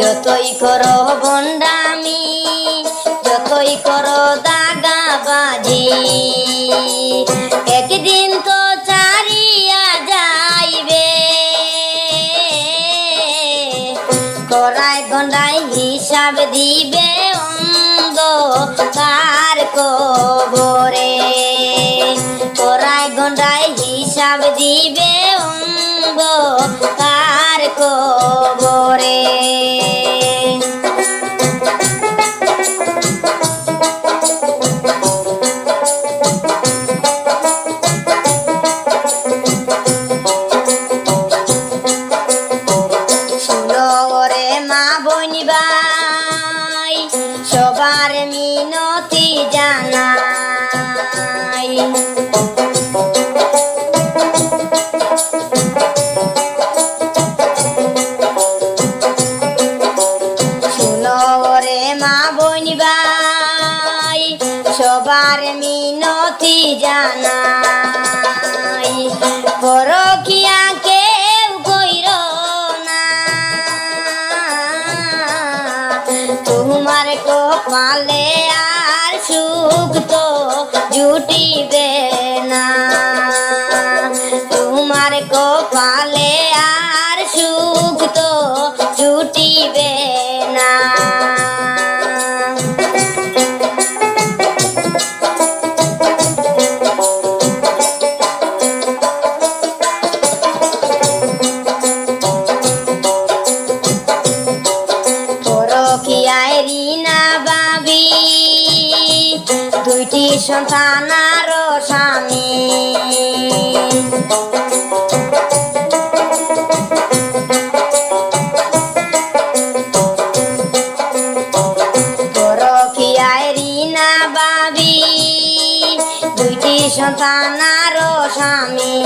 যতই করো বন্ডামি যতই করো দাগা বাজি হিসাব দিবে অঙ্গ সবার মিনতি জানাই। শুনো ওরে মা বনিবাই সবার মিনতি জানাই। পরকিয়া কপালে আর সুখ তো জুটিবে না। তোমার কপালে দুইটি সন্তান আরও স্বামী। পরকিয়ায় রিনা বাবি, দুইটি সন্তান আরও স্বামী।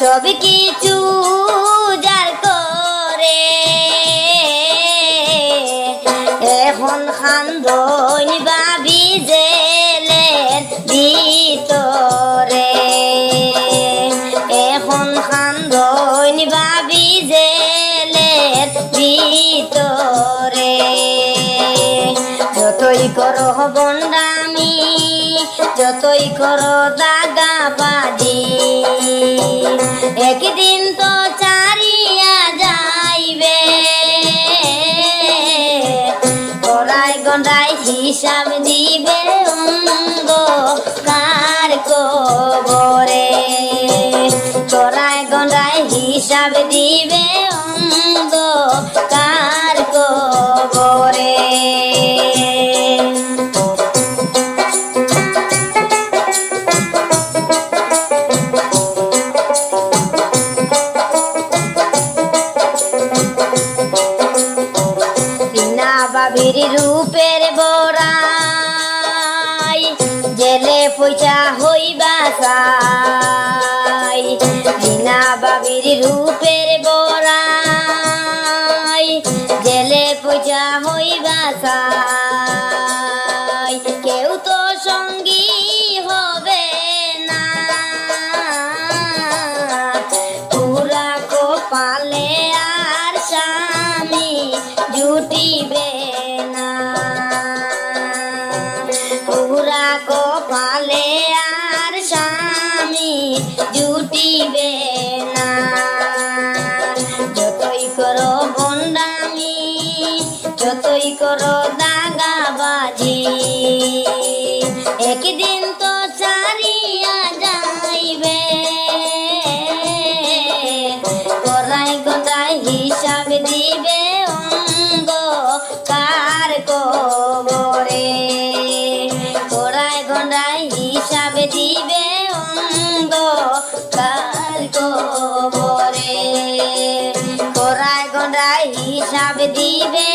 সব কিছু যার করে, এখন খান্দন ভিতরে যতই করো বন্ডামি যতই করো দাগা বাজি একদিন তো চারিয়া যাইবে। গড়াই গন্ডাই হিসাব দিবে অঙ্গ কার কবরে। গড়াই গন্ডাই হিসাব দিবে কার বিনা বাবির রূপের বড়াই জেলে পয়সা হইবা চাই। বিনা বাবির রূপের দিবে অঙ্গ, কার কবরে ঘোড়ায় ঘোড়ায় হিসাব দিবে অঙ্গ, কার কবরে ঘোড়ায় ঘোড়ায় হিসাব দিবে